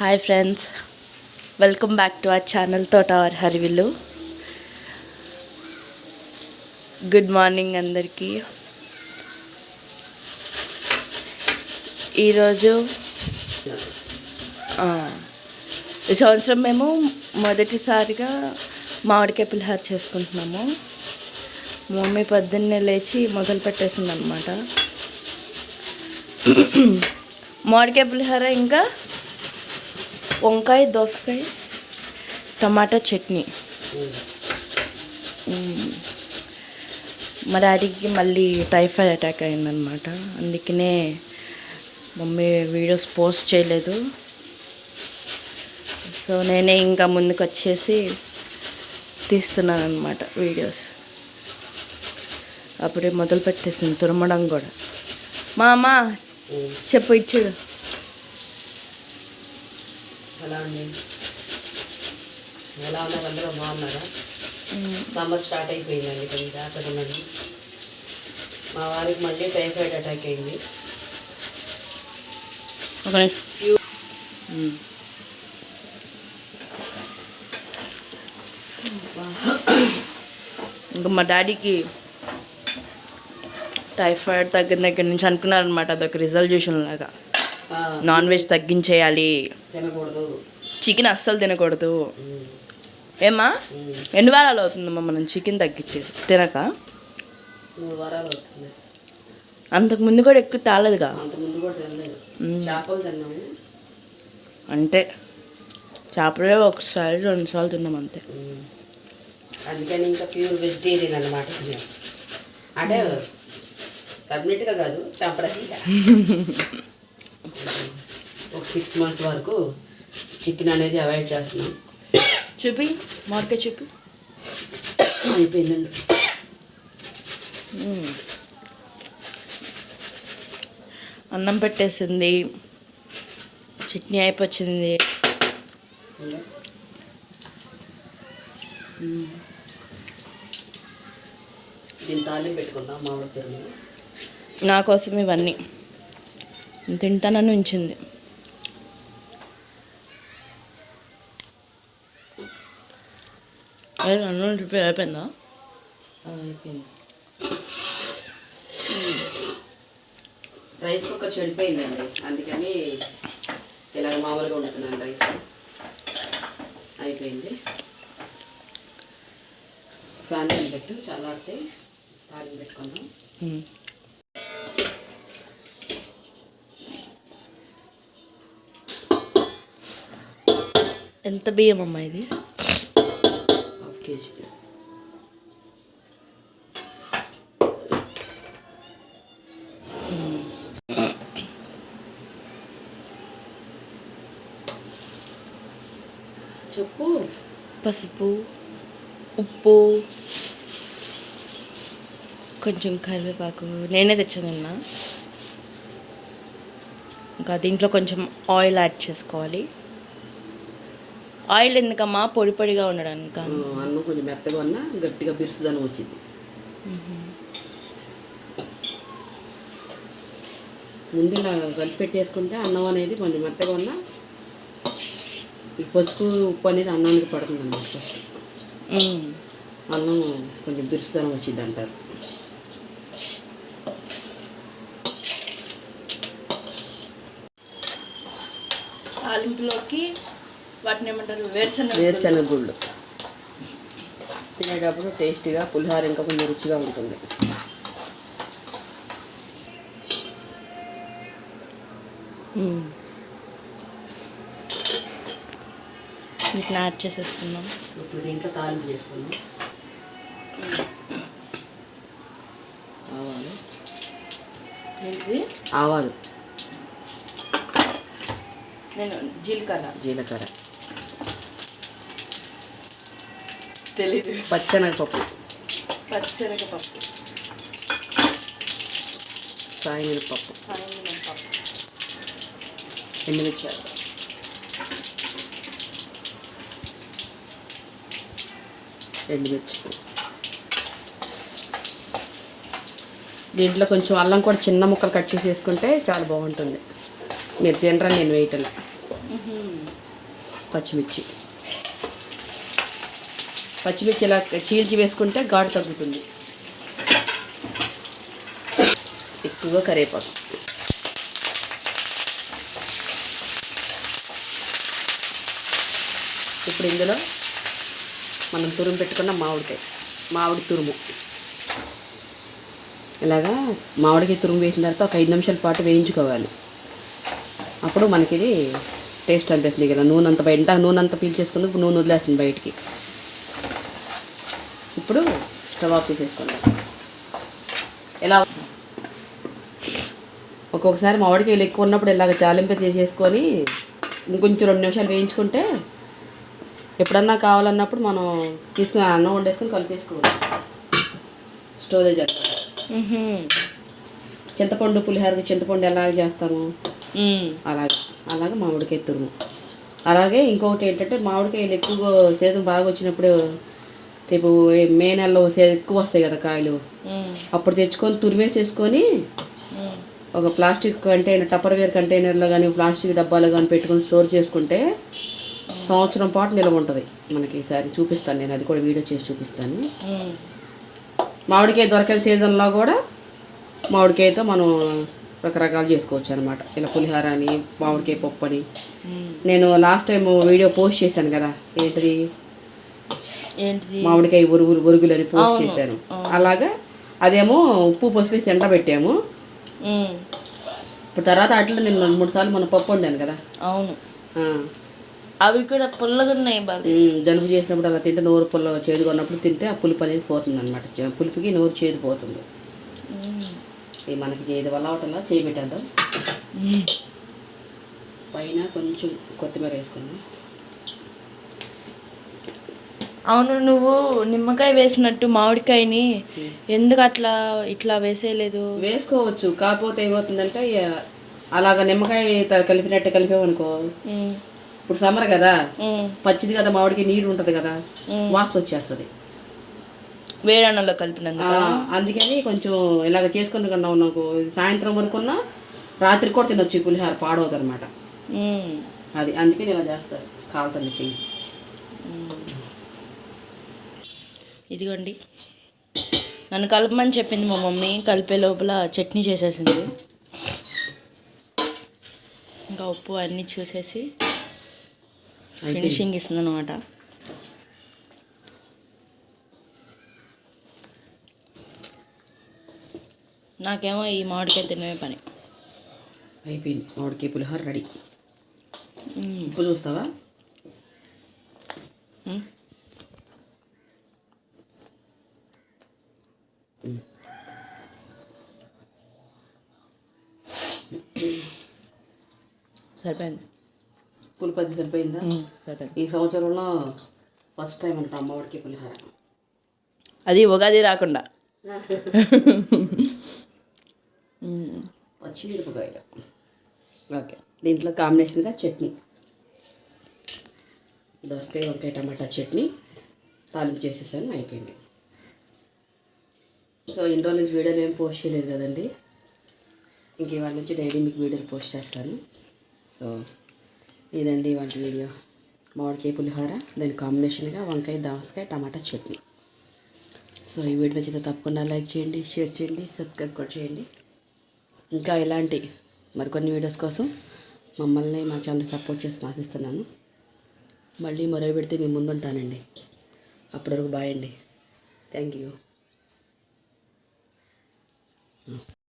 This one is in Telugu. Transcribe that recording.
Hi friends welcome back to our channel Thota our Harivillu good morning అందరికీ. ఈరోజు ఈ సంవత్సరం మేము మొదటిసారిగా మామిడికాయ పులిహార చేసుకుంటున్నాము. మమ్మీ పొద్దున్నే లేచి మొదలు పెట్టేసింది అనమాట మామిడికాయ పులిహార ఇంకా వంకాయ దోసకాయ టమాటా చట్నీ. మా డాడీకి మళ్ళీ టైఫాయిడ్ అటాక్ అయిందనమాట అందుకనే మమ్మీ వీడియోస్ పోస్ట్ చేయలేదు. సో నేనే ఇంకా ముందుకు వచ్చేసి తీస్తున్నాను అనమాట వీడియోస్. అప్పుడే మొదలు పెట్టేసింది తురమడం కూడా. మా అమ్మ చెప్పు ఇచ్చుడు. ఎలా ఉంది ఎలా ఉన్నారు అందరూ? బాగున్నారా? సమ్మర్ స్టార్ట్ అయిపోయిందండి కొంచెం జాగ్రత్తగా మా వారికి మళ్ళీ టైఫాయిడ్ అటాక్ అయింది. ఇంకా మా డాడీకి టైఫాయిడ్ తగ్గిన దగ్గర నుంచి అనుకున్నారనమాట అదొక రిజల్యూషన్ లాగా. నాన్ వెజ్ తగ్గించేయాలి. తినకూడదు. చికెన్ అస్సలు తినకూడదు. ఏమా. ఎన్ని వారాలు అవుతుందమ్మా మనం చికెన్ తగ్గించేది తినక? అంతకు ముందు కూడా ఎక్కువ తాలేదుగా? అంటే చేపలే ఒకసారి రెండు సార్లు తిన్నాం అంతే. అందుకని ఇంకా ప్యూర్ వెజిటేరియన్ అనమాట అంటే కంప్లీట్గా కాదు టెంపరీగా ఒక సిక్స్ మంత్స్ వరకు చికెన్ అనేది అవాయిడ్ చేస్తున్నాం. చూపి మార్కెట్ చూపి. అయిపోయిందండి. అన్నం పెట్టేసింది. చట్నీ అయిపోయింది. దీని పెట్టుకుందాం మామిడి నా కోసం ఇవన్నీ. తింటానని ఉంచింది. అదే అన్నం చూపి అయిపోయిందా అయిపోయింది రైస్ కుక్కర్ చెడిపోయిందండి అందుకని ఇలాగ మామూలుగా వండుతున్నాను రైస్ అయిపోయింది ఫ్యాన్ పెట్టు చల్లారితే తాలింపు పెట్టుకుందాం మ్మ్. ఎంత బియ్యం అమ్మా ఇది కేజీ చెప్పు పసుపు ఉప్పు కొంచెం కరివేపాకు నేనే తెచ్చాను ఇంకా దీంట్లో కొంచెం ఆయిల్ యాడ్ చేసుకోవాలి. ఆయిల్ ఎందుకమ్మా? పొడి పొడిగా ఉండడానికి? అన్నం కొంచెం మెత్తగా ఉన్నా గట్టిగా బిరుసుదనం వచ్చింది. ముందు ఇలా కలిపి పెట్టేసుకుంటే అన్నం అనేది కొంచెం మెత్తగా ఉన్నా ఈ పసుపు ఉప్పు అనేది అన్నానికి పడుతుంది అన్నమాట. అన్నం కొంచెం బిరుసుదనం వచ్చింది అంటారు. తాలింపులోకి వాటిని ఏమంటారు? వేరుశనగ వేరుశెనగ గుళ్ళు. తినేటప్పుడు టేస్టీగా పులిహోర ఇంకా కొంచెం రుచిగా ఉంటుంది. మ్మ్. వీటిని యాడ్ చేసేసుకున్నాం ఇప్పుడు దీంట్లో తాలింపు చేసుకున్నాం ఆవాలు. ఆవాలు. నేను జీలకర్ర. జీలకర్ర. తెలీదు. పచ్చెనగపప్పు. పచ్చిశనగపప్పు సాయమినపప్పు. సాయంత్రం ఎండుమిర్చి ఎండుమిర్చి దీంట్లో కొంచెం అల్లం కూడా చిన్న ముక్కలు కట్ చేసి వేసుకుంటే చాలా బాగుంటుంది. మీరు తినరా నేను వేయటం పచ్చిమిర్చి. పచ్చిమిర్చి ఇలా చీల్చి వేసుకుంటే ఘాటు తగ్గుతుంది. ఎక్కువగా కరివేపాకు. ఇప్పుడు ఇందులో మనం తురుము పెట్టుకున్న మామిడికాయ మామిడి తురుము. ఇలాగా మామిడికాయ తురుము వేసిన తర్వాత ఒక ఐదు నిమిషాల పాటు వేయించుకోవాలి. అప్పుడు మనకి ఇది టేస్ట్ అనిపిస్తుంది కదా నూనె అంత బయట నూనె అంతా పీల్చేసుకుందుకు నూనె వదిలేస్తుంది బయటికి. ఇప్పుడు స్టవ్ ఆఫ్ చేసేసుకుందాం. ఎలా? ఒక్కొక్కసారి మామిడికాయలు ఎక్కువ ఉన్నప్పుడు ఇలాగ చాలింప చేసేసుకొని ఇంకొంచెం రెండు నిమిషాలు వేయించుకుంటే ఎప్పుడన్నా కావాలన్నప్పుడు మనం తీసుకుని అన్నం వండేసుకొని కలిపేసుకోవాలి. స్టోరేజ్ చింతపండు పులిహోరకి చింతపండు ఎలా చేస్తాము అలాగే అలాగే మామిడికాయ తురుము. అలాగే ఇంకొకటి ఏంటంటే మామిడికాయలు ఎక్కువ సీజన్ బాగా వచ్చినప్పుడు రేపు మే నెలలో ఎక్కువ వస్తాయి కదా కాయలు. అప్పుడు తెచ్చుకొని తురిమేసేసుకొని ఒక ప్లాస్టిక్ కంటైనర్ టపర్వేర్ కంటైనర్లో కానీ ప్లాస్టిక్ డబ్బాలో కానీ పెట్టుకొని స్టోర్ చేసుకుంటే సంవత్సరం పాటు నిల్వ ఉంటుంది మనకి ఈసారి చూపిస్తాను నేను. అది కూడా వీడియో చేసి చూపిస్తాను. మామిడికాయ దొరకని సీజన్లో కూడా మామిడికాయతో మనం రకరకాలు చేసుకోవచ్చు అనమాట ఇలా పులిహోర అని మామిడికాయ పప్పు అని నేను లాస్ట్ టైం వీడియో పోస్ట్ చేశాను కదా. ఏంటిది? మామిడికాయ ఉరుగులు ఉరుగులు అని పోస్ట్ చేశాను. అలాగా అదేమో ఉప్పు పసుపు వేసి ఎండబెట్టాము ఉమ్, ఇప్పుడు తర్వాత అట్లా నేను రెండు మూడు సార్లు మన పప్పు వండాను కదా. అవును. అవి కూడా పుల్లగా ఉన్నాయి జలుబు చేసినప్పుడు అలా తింటే నోరు పుల్ల చేదుగా ఉన్నప్పుడు తింటే ఆ పులుపు అనేది పోతుంది అనమాట పులుపుకి నోరు చేదు పోతుంది. ఇది మనకి చేదు వల్ల అవటంలా చేయి పెట్టేద్దాం. పైన కొంచెం కొత్తిమీర వేసుకుందాం. అవును నువ్వు నిమ్మకాయ వేసినట్టు మామిడికాయని ఎందుకు అట్లా ఇట్లా వేసేయలేదు? వేసుకోవచ్చు కాకపోతే ఏమవుతుందంటే ఇక అలాగ నిమ్మకాయ కలిపినట్టు కలిపామనుకో ఉమ్, ఇప్పుడు సమ్మర్ కదా పచ్చిది కదా మామిడికి నీరు ఉంటుంది కదా వాసన వచ్చేస్తుంది. వేడన్నంలో కలిపినందుకు? అందుకని కొంచెం ఇలాగ చేసుకుని కన్నా నాకు సాయంత్రం వరకున్నా రాత్రి కూడా తినొచ్చు పులిహార పాడవద్దు అనమాట అది అందుకని ఇలా చేస్తారు కాలుతుంది చెయ్యి ఇదిగోండి. నన్ను కలపమని చెప్పింది మా మమ్మీ. కలిపే లోపల చట్నీ చేసేసింది. ఇంకా ఉప్పు అన్నీ చూసేసి ఫినిషింగ్ ఇస్తుంది అనమాట నాకేమో ఈ మామిడికాయ తినమే పని. అయిపోయింది. మామిడికాయ పులిహార రెడీ. ఉప్పు చూస్తావా? సరిపోయింది. పులుపు అది సరిపోయిందా? ఈ సంవత్సరంలో ఫస్ట్ టైం అంట మామిడికాయ పులిహార. అది ఉగాది రాకుండా. పచ్చిమిరపకాయలు ఓకే. దీంట్లో కాంబినేషన్గా చట్నీ. దోసకాయ వంకాయ టమాటా చట్నీ తాలింపు చేసేసాను అయిపోయింది. సో ఇన్ని రోజుల నుంచి వీడియోలు ఏం పోస్ట్ చేయలేదు కదండి. ఇంక ఇవాళ నుంచి డైలీ మీకు వీడియోలు పోస్ట్ చేస్తాను. సో ఇదండి వంటి వీడియో. మామిడికాయ పులిహోర దాని కాంబినేషన్గా వంకాయ దోసకాయ టమాటా చట్నీ. సో ఈ వీడియో చేత తప్పకుండా లైక్ చేయండి షేర్ చేయండి సబ్స్క్రైబ్ కూడా చేయండి. ఇంకా ఇలాంటి మరికొన్ని వీడియోస్ కోసం మమ్మల్ని మా ఛానల్ సపోర్ట్ చేసి ఆశిస్తున్నాను. మళ్ళీ మరో పెడితే మేము ముందుంటానండి అప్పటి వరకు బాయ్ అండి. Thank you.